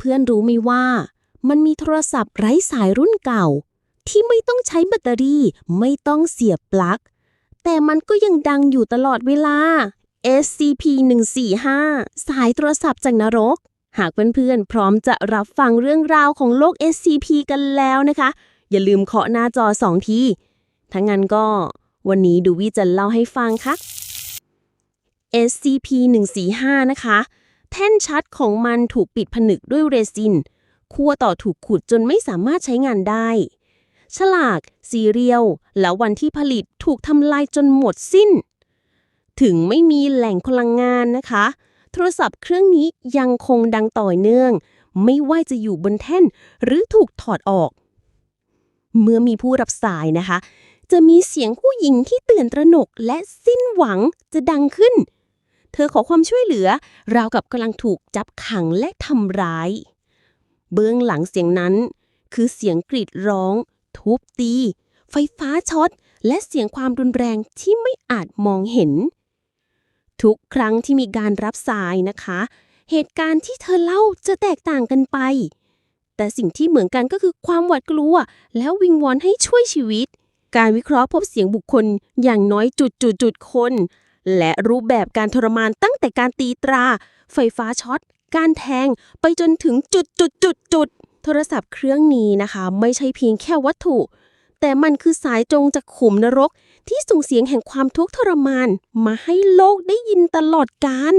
เพื่อนๆรู้ไหมว่า มันมีโทรศัพท์ไร้สายรุ่นเก่า ที่ไม่ต้องใช้แบตเตอรี่ไม่ต้องเสียบปลั๊ก แต่มันก็ยังดังอยู่ตลอดเวลา SCP-145 สายโทรศัพท์จากนรก หากเพื่อนๆพร้อมจะรับฟังเรื่องราวของโลก SCP กันแล้วนะคะ อย่าลืมเคาะหน้าจอสองทีถ้างั้นก็วันนี้ดูวิจะเล่าให้ฟังค่ะ SCP-145 นะคะ แท่นชัดของมันถูกปิดผนึกด้วยเรซินขั้วต่อถูกขุดจนไม่สามารถใช้งานได้ ฉลาก ซีเรียล และวันที่ผลิตถูกทำลายจนหมดสิ้น ถึงไม่มีแหล่งพลังงานนะคะ โทรศัพท์เครื่องนี้ยังคงดังต่อเนื่อง ไม่ว่าจะอยู่บนแท่นหรือถูกถอดออก เมื่อมีผู้รับสายนะคะ จะมีเสียงผู้หญิงที่ตื่นตระหนกและสิ้นหวังจะดังขึ้น เธอขอความช่วยเหลือ ราวกับกำลังถูกจับขังและทำร้าย เบื้องหลังเสียงนั้น คือเสียงกรีดร้อง ทุบตี ไฟฟ้าช็อต และเสียงความรุนแรงที่ไม่อาจมองเห็น ทุกครั้งที่มีการรับสายนะคะ เหตุการณ์ที่เธอเล่าจะแตกต่างกันไป แต่สิ่งที่เหมือนกันก็คือความหวาดกลัว แล้ววิงวอนให้ช่วยชีวิตการวิเคราะห์พบเสียงบุคคลอย่างน้อยจุดจุดจุดๆๆคน และรูปแบบการทรมานตั้งแต่การตีตรา ไฟฟ้าช็อต การแทง ไปจนถึงจุดจุดจุดจุดโทรศัพท์เครื่องนี้นะคะ ไม่ใช่เพียงแค่วัตถุ แต่มันคือสายจงจากขุมนรกที่ส่งเสียงแห่งความทุกข์ทรมาน มาให้โลกได้ยินตลอดกาล